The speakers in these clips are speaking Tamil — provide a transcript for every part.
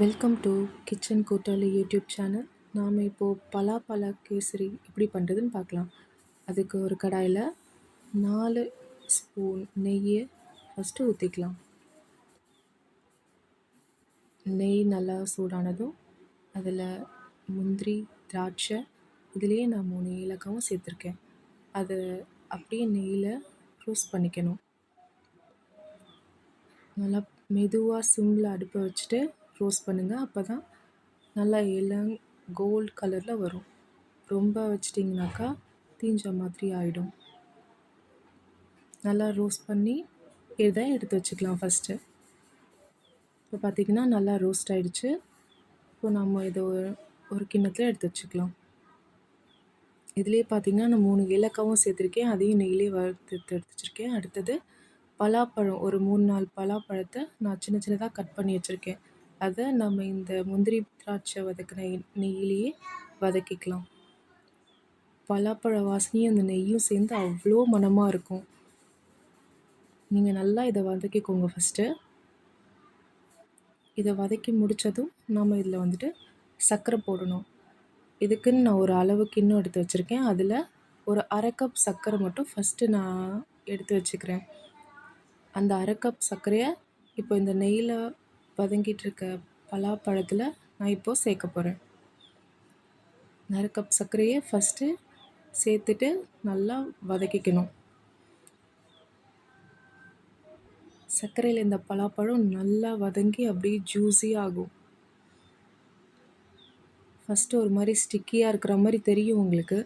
Welcome to kitchen Koottali YouTube channel நாம் இப்போது பலாப்பழ கேசரி எப்படி பண்ணுறதுன்னு பார்க்கலாம். அதுக்கு ஒரு கடாயில் நாலு ஸ்பூன் நெய்யை ஃபஸ்ட்டு ஊற்றிக்கலாம் நெய் நல்லா சூடானதும் அதில் முந்திரி திராட்சை இதுலேயே நான் மூணு ஏலக்காவும் சேர்த்துருக்கேன். அதை அப்படியே நெய்யில் ரோஸ்ட் பண்ணிக்கணும். நல்லா மெதுவாக சிம்மில் அடுப்பை வச்சுட்டு ரோஸ்ட் பண்ணுங்கள் அப்போ தான் நல்லா இளங் கோல்ட் கலரில் வரும். ரொம்ப வச்சிட்டிங்கனாக்கா தீஞ்ச மாதிரி ஆகிடும் நல்லா ரோஸ்ட் பண்ணி இதை எடுத்து வச்சுக்கலாம் ஃபஸ்ட்டு இப்போ பார்த்திங்கன்னா நல்லா ரோஸ்ட் ஆகிடுச்சு இப்போ நம்ம இதை ஒரு ஒரு கிண்ணத்தில் எடுத்து வச்சுக்கலாம். இதுலேயே பார்த்திங்கன்னா நான் மூணு ஏலக்காவும் சேர்த்துருக்கேன். அதையும் நெய்லே வறுத்து எடுத்து வச்சுருக்கேன். அடுத்தது பலாப்பழம் ஒரு மூணு நாலு பலாப்பழத்தை நான் சின்ன சின்னதாக கட் பண்ணி வச்சுருக்கேன். அதை நம்ம இந்த முந்திரி திராட்சை வதக்கின நெய்யிலேயே வதக்கிக்கலாம். பலாப்பழ வாசனையும் அந்த நெய்யும் சேர்ந்து அவ்வளோ மணமாக இருக்கும். நீங்கள் நல்லா இதை வதக்கிக்கோங்க ஃபஸ்ட்டு இதை வதக்கி முடித்ததும் நாம் இதில் வந்துட்டு சர்க்கரை போடணும். இதுக்குன்னு நான் ஒரு அளவு கிண்ணம் எடுத்து வச்சுருக்கேன். அதில் ஒரு அரை கப் சர்க்கரை மட்டும் ஃபஸ்ட்டு நான் எடுத்து வச்சுக்கிறேன். அந்த அரை கப் சர்க்கரையை இப்போ இந்த நெய்யில் வதங்கிட்டு இருக்க பலாப்பழத்தில் நான் இப்போது சேர்க்க போகிறேன் அரை கப் சர்க்கரையை ஃபஸ்ட்டு சேர்த்துட்டு நல்லா வதக்கிக்கணும். சர்க்கரையில் இந்த பலாப்பழம் நல்லா வதங்கி அப்படியே ஜூஸி ஆகும். ஃபஸ்ட்டு ஒரு மாதிரி ஸ்டிக்கியாக இருக்கிற மாதிரி தெரியும் உங்களுக்கு.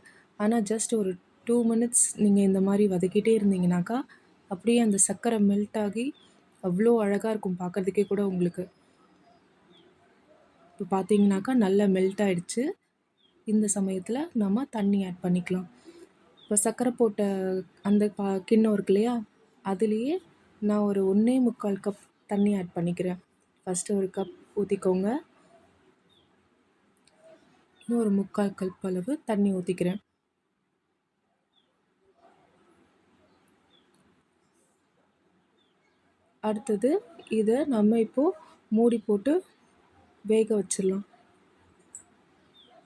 ஆனால் ஜஸ்ட் ஒரு டூ மினிட்ஸ் நீங்கள் இந்த மாதிரி வதக்கிட்டே இருந்தீங்கனாக்கா அப்படியே அந்த சர்க்கரை மெல்ட் ஆகி அவ்வளோ அழகாக இருக்கும் பார்க்குறதுக்கே கூட உங்களுக்கு. இப்போ பார்த்தீங்கன்னாக்கா நல்லா மெல்ட் ஆகிடுச்சு இந்த சமயத்தில் நம்ம தண்ணி ஆட் பண்ணிக்கலாம். இப்போ சர்க்கரை போட்ட அந்த பா கிண்ணம் இருக்கு இல்லையா? அதுலேயே நான் ஒரு ஒன்றே முக்கால் கப் தண்ணி ஆட் பண்ணிக்கிறேன். ஃபஸ்ட்டு ஒரு கப் ஊற்றிக்கோங்க இன்னும் ஒரு முக்கால் கப் அளவு தண்ணி ஊற்றிக்கிறேன் அடுத்தது இதை நம்ம இப்போது மூடி போட்டு வேக வச்சிடலாம்.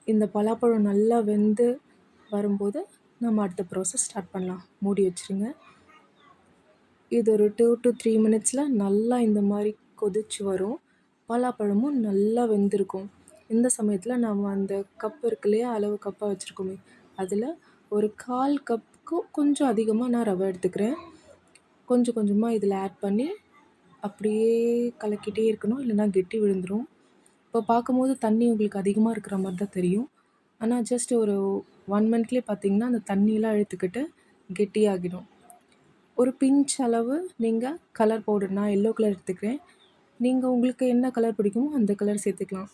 இந்த பலாப்பழம் நல்லா வெந்து வரும்போது நம்ம அடுத்த ப்ராசஸ் ஸ்டார்ட் பண்ணலாம். மூடி வச்சுருங்க. இது ஒரு டூ டு த்ரீ மினிட்ஸில் நல்லா இந்த மாதிரி கொதிச்சு வரும். பலாப்பழமும் நல்லா வெந்திருக்கும். இந்த சமயத்தில் நம்ம அந்த கப் இருக்கு இல்லையா? அளவு கப்பாக வச்சுருக்கோமே. அதில் ஒரு கால் கப்புக்கு கொஞ்சம் அதிகமாக நான் ரவை எடுத்துக்கிறேன். கொஞ்சம் கொஞ்சமாக இதில் ஆட் பண்ணி அப்படியே கலக்கிட்டே இருக்கணும் இல்லைனா கெட்டி விழுந்துடும் இப்போ பார்க்கும்போது தண்ணி உங்களுக்கு அதிகமாக இருக்கிற மாதிரி தான் தெரியும். ஆனால் ஜஸ்ட் ஒரு ஒன் மந்த்லேயே பார்த்தீங்கன்னா அந்த தண்ணியெலாம் இழுத்துக்கிட்டு கெட்டியாகிடும். ஒரு பிஞ்ச் அளவு நீங்கள் கலர் பவுடர் நான் எல்லோ கலர் எடுத்துக்கிறேன். நீங்கள் உங்களுக்கு என்ன கலர் பிடிக்குமோ அந்த கலர் சேர்த்துக்கலாம்.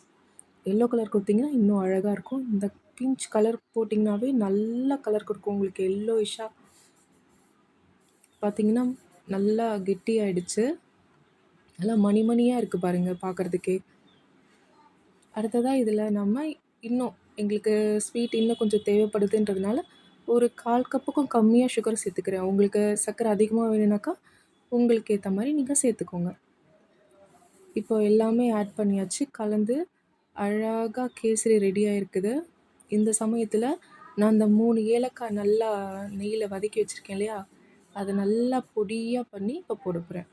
எல்லோ கலர் கொடுத்தீங்கன்னா இன்னும் அழகாக இருக்கும். இந்த பிஞ்ச் கலர் போட்டிங்கனாவே நல்ல கலர் கொடுக்கும் உங்களுக்கு எல்லோயிஷாக பார்த்தீங்கன்னா நல்லா கெட்டி ஆயிடுச்சு நல்லா மணி மணியாக இருக்குது பாருங்கள் பார்க்குறதுக்கே அடுத்ததாக இதில் நம்ம இன்னும் எங்களுக்கு ஸ்வீட் இன்னும் கொஞ்சம் தேவைப்படுதுன்றதுனால ஒரு கால் கப்புக்கும் கம்மியாக சுகர் சேர்த்துக்கிறேன். உங்களுக்கு சர்க்கரை அதிகமாக வேணும்னாக்கா உங்களுக்கு ஏற்ற மாதிரி நீங்கள் சேர்த்துக்கோங்க. இப்போ எல்லாமே ஆட் பண்ணியாச்சு. கலந்து அழகாக கேசரி ரெடியாக இருக்குது இந்த சமயத்தில் நான் அந்த மூணு ஏலக்காய் நல்லா நெய்யில் வதக்கி வச்சுருக்கேன் இல்லையா? அதை நல்லா பொடியாக பண்ணி இப்போ போட போகிறேன்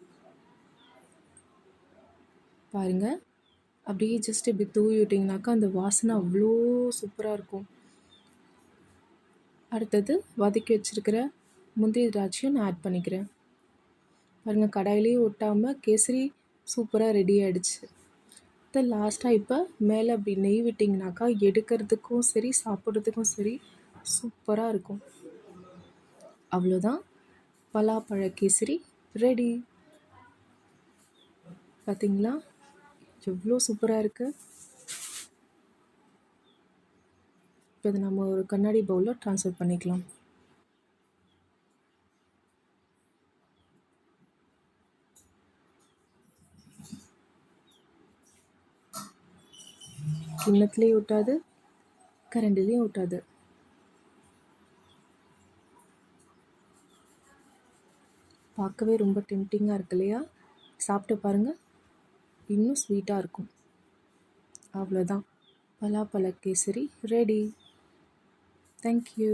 பாருங்கள் அப்படியே ஜஸ்ட் இப்படி தூவி விட்டிங்கனாக்கா அந்த வாசனை அவ்வளோ சூப்பராக இருக்கும். அடுத்தது வதக்கி வச்சுருக்கிற முந்திரி திராட்சையும் நான் ஆட் பண்ணிக்கிறேன். பாருங்கள் கடாயிலேயே ஒட்டாமல் கேசரி சூப்பராக ரெடி ஆகிடுச்சு அடுத்து லாஸ்ட்டாக இப்போ மேலே அப்படி நெய் விட்டிங்கனாக்கா எடுக்கிறதுக்கும் சரி சாப்பிட்றதுக்கும் சரி சூப்பராக இருக்கும். அவ்வளோதான் பலாப்பழ கேசரி ரெடி பார்த்தீங்களா எவ்வளோ சூப்பராக இருக்குது இப்போ இதை நம்ம ஒரு கண்ணாடி பவுலில் ட்ரான்ஸ்ஃபர் பண்ணிக்கலாம். கிண்ணத்துலேயும் ஒட்டாது கரண்டிலையும் ஒட்டாது. பார்க்கவே ரொம்ப டெம்டிங்காக இருக்கு இல்லையா? சாப்பிட்டு பாருங்கள் இன்னும் ஸ்வீட்டாக இருக்கும். அவ்வளோதான் பலாப்பழ கேசரி ரெடி தேங்க்யூ